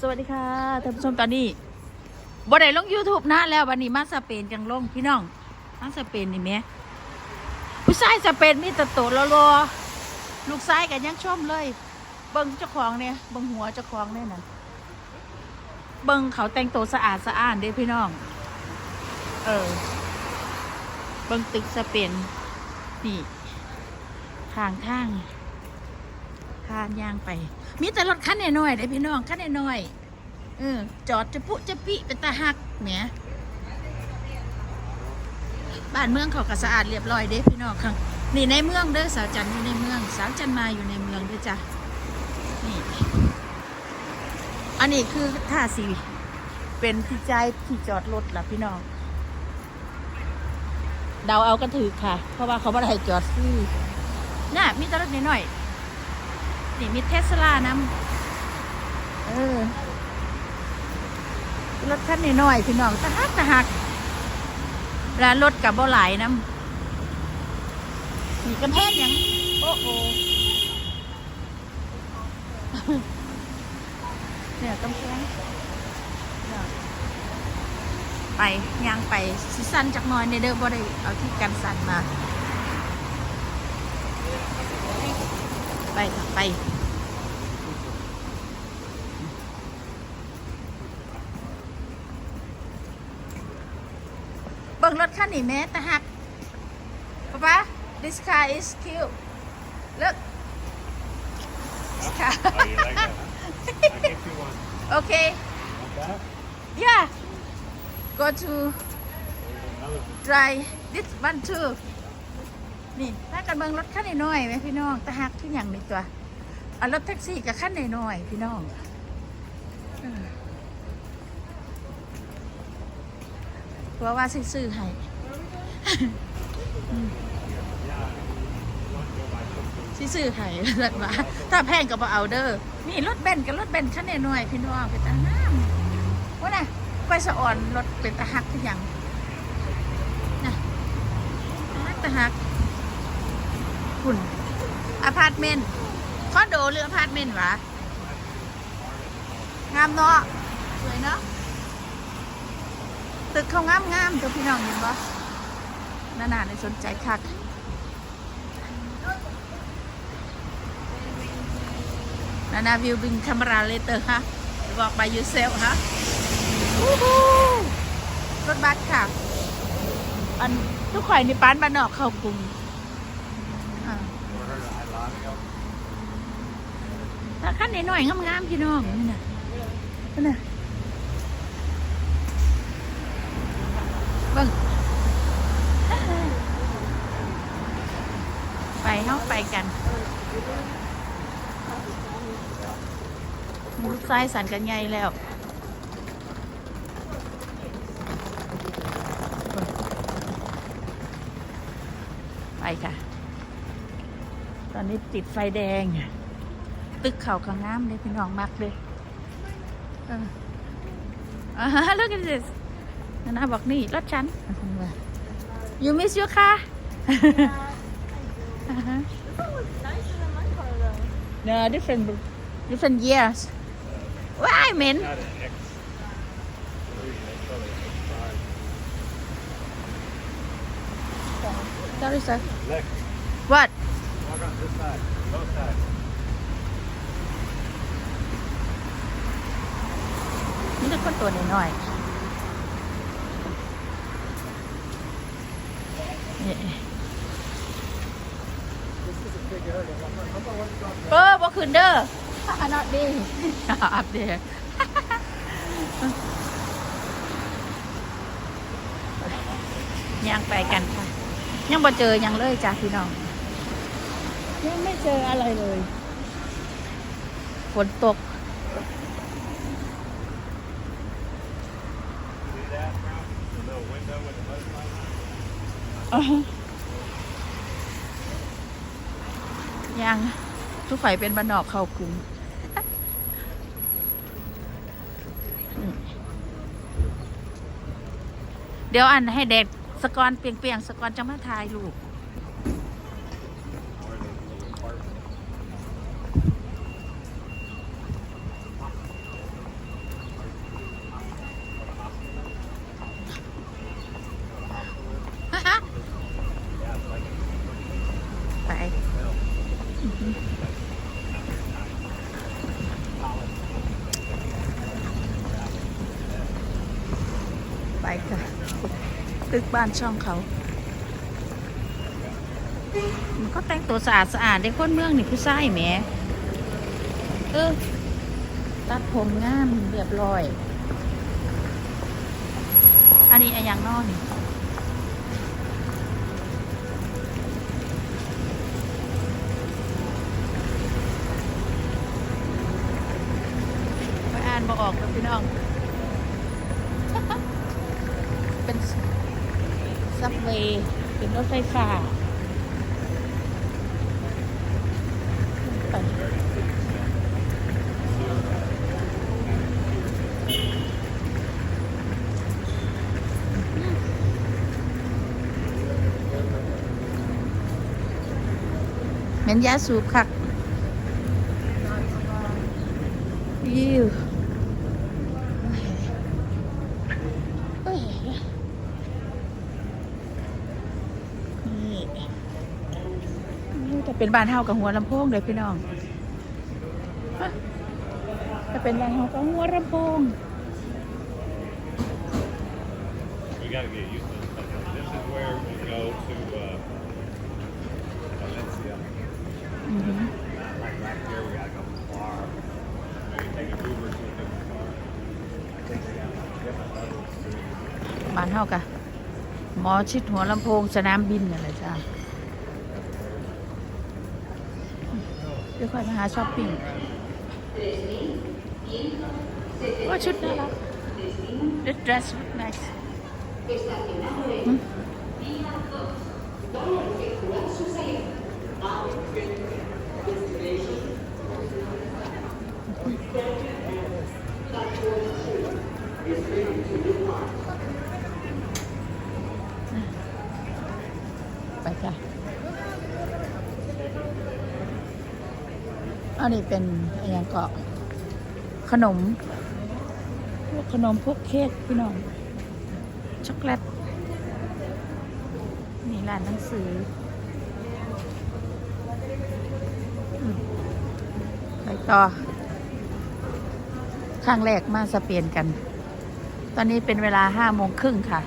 สวัสดีค่ะท่านผู้ชมตอนนี้บ่ได้ลง YouTube นะแล้ววันนี้มาสเปนจังลงพี่น้องมาสเปนนี่แหม่ผู้ชายสเปนมีแต่โตรอลูกชายกันยังชมเลยเบิ่งเจ้าของเนี่ยเบิ่งหัวเจ้าของเนี่ยนั่นเบิ่งเขาแต่งตัวสะอาดสะอ้านเด้พี่น้อง เออ เบิ่งตึกสเปนนี่ทางทาง ทางย่างไป มีแต่รถคันน้อยๆได้พี่น้องคันน้อยๆเออจอดจะปุจะปิเป็นตาหักแหมบ้านเมืองเขาก็สะอาดเรียบร้อยเด้พี่น้องค่ะนี่ในเมืองเด้อสาวจันอยู่ในเมือง สาวจันมาอยู่ในเมืองด้วยจ้ะนี่อันนี้คือท่าสีเป็นที่ใจายที่จอดรถล่ะพี่น้องเดาเอาก็ถือค่ะ เพราะว่าเขาไม่ได้จอดฟรีน่ะมีแต่รถน้อย นี่มีเทสลานำเออ รถคันน้อยๆพี่น้องตะหักตะหักร้านรถกับบ่หลายน้ำนี่กำแพงหยังโอ้โหเนี่ยกำแพงเนี่ยไปย่างไปสิสั้นจากหน้อยในเด้อบ่ได้เอาที่กันสั่นมา ไปค่ะไปเบิ่งรถคันนี้แม่ตะหักป๊าป๊า this car is cute look this car Oh, you like that? I get you one. okay Want that? yeah go to Another try this one too นี่ถ้ากันเบิงรถคันน้อยๆไหมพี่น้องตะหักที่อย่างนี้ตัวเอารถแท็กซี่กับคันน้อยๆพี่น้องเพราะว่าซื้อๆให้ซื้อไห้เลิศว่าถ้าแพงก็บ่เอาเด้อนี่รถเบนซ์กับรถเบนซ์คันน้อยๆพี่น้องเป็นตาห้ามว่าน่ะไปสะอ่อนรถเป็นตาหักที่หยังนะตาหักตาหัก คุณอพาร์ตเมนต์คอนโดหรืออพาร์ตเมนต์วะ งามเนาะ สวยเนาะ ตึกเขางามงามตัวพี่น้องเห็นปะนานาในสนใจคัก Nana will bring camera later ฮะ walk by yourself ฮะรถบัสค่ะ อันทุกข่อยในป้านบ้านนอกเข้ากรุงอ่า ถ้าขั้นหน่อยๆงามๆพี่น้องนี่นะนี่นะเบิ่งไปเข้าไปกันลูกซ้ายสันกันใหญ่แล้วไปค่ะ ตอนนี้ติดไฟแดง ตึกเขาข้างน้ำเลยพี่น้องมากเลยเอออ่าฮะ look at this นานาบอกนี่รถฉัน you miss your car อ่าฮะ no different different years why man Not an X. Three, they call it X5. sorry sir Next, what walk on this side, both sides. นี่เป็นคนตัวน้อยๆนี่เออบ่คืนเด้ออันนั้นดีอัปเดตยังไปกันค่ะ ยังบ่เจอยังเลยจ้ะพี่น้อง ยังไม่เจออะไรเลย ฝนตก ยังทุกฝ่ายเป็นบรรนอกเข้ากรุงเดี๋ยวอันให้เด็กสกอนเปียงๆสกอนจะมาทายลูก ไปไปค่ะ ตึกบ้านช่องเขา มันก็แต่งตัวสะอาดสะอาดได้คนเมืองนี่ผู้ชายแหมเออ ตัดผมงามเรียบร้อย อันนี้อะยังนอน ปอ่านบอออกแล้วพี่น้อง เป็นซับเวย์เป็นรถไฟฟ้าไปเหม็นยาสูบคักยิวเอ้ยนี่ แต่เป็นบ้านเฮากับหัวลำโพงเลยพี่น้องฮะแต่เป็นบ้านเฮากับหัวลำโพง We gotta get used to this. This is where we go to, uh, Valencia. อือหือ Not like back here, we gotta go far. Maybe take an Uber to a different car. I think they got like different levels to บ้านเฮากะหมอชิดหัวลำโพงสนามบินนั่นแหละจ้า เดี๋ยวค่อยมาหาช้อปปิ้งว่าชุดน่ารัก This dress look nice ไปจ้ะ อันนี้เป็นอะไรอย่างเกาะขนม พวกขนมพวกเค้กพี่น้อง ช็อกโกแลตนี่ร้านหนังสืออืมไปต่อ ครั้งแรกมาสเปนกัน ตอนนี้เป็นเวลาห้าโมงครึ่งค่ะ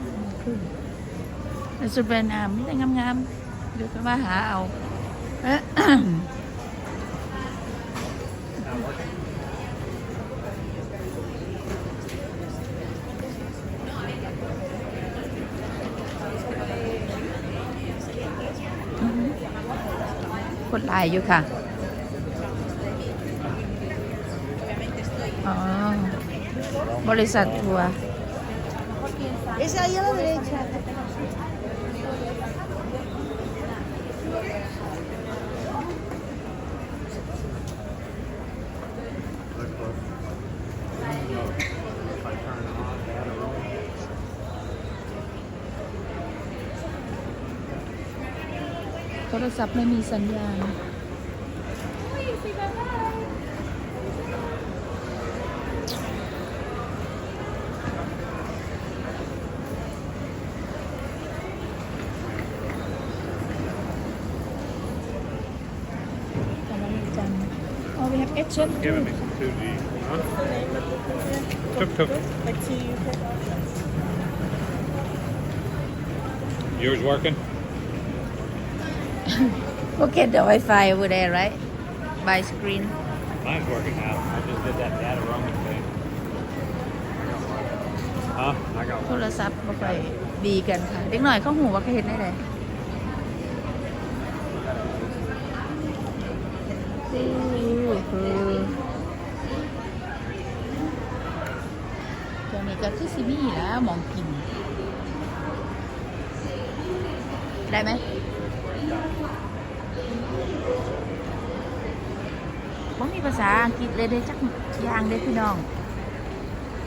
ห้าโมงครึ่งในสุดเป็นอ่าไม่ได้งามๆ เดี๋ยวจะมาหาเอาคนลายอยู่ค่ะ อ๋อ บริษัททัวร์ Es ahí a la derecha. โทรศัพท์ไม่มีสัญญาณ อะไรจังอ๋อ we have H Giving me some 2G. Huh? Tuk tuk. Like to you. Yours working? Okay, the Wi-Fi over there, right? By screen. Mine's working now. I just did that data roaming thing. Huh? I got โทรศัพท์บ่ค่อยดีกันค่ะ เด็กหน่อยเขาหูว่าเขาเห็นได้เลยตอนนี้ก็คือซิมี่แล้วหมองกิน ได้ไหม บ่มีภาษาอังกฤษเลยเด้จักย่างเด้พี่น้อง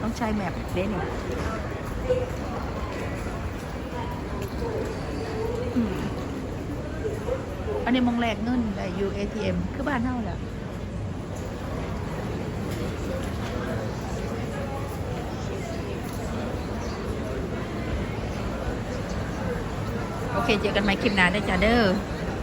ต้องใช้แมปเด้เนี่ยอันนี้มองแลกเงินได้อยู่ ATM คือบ้านเท่าแหละโอเค เจอกันใหม่คลิปหน้าได้จ้าเด้อ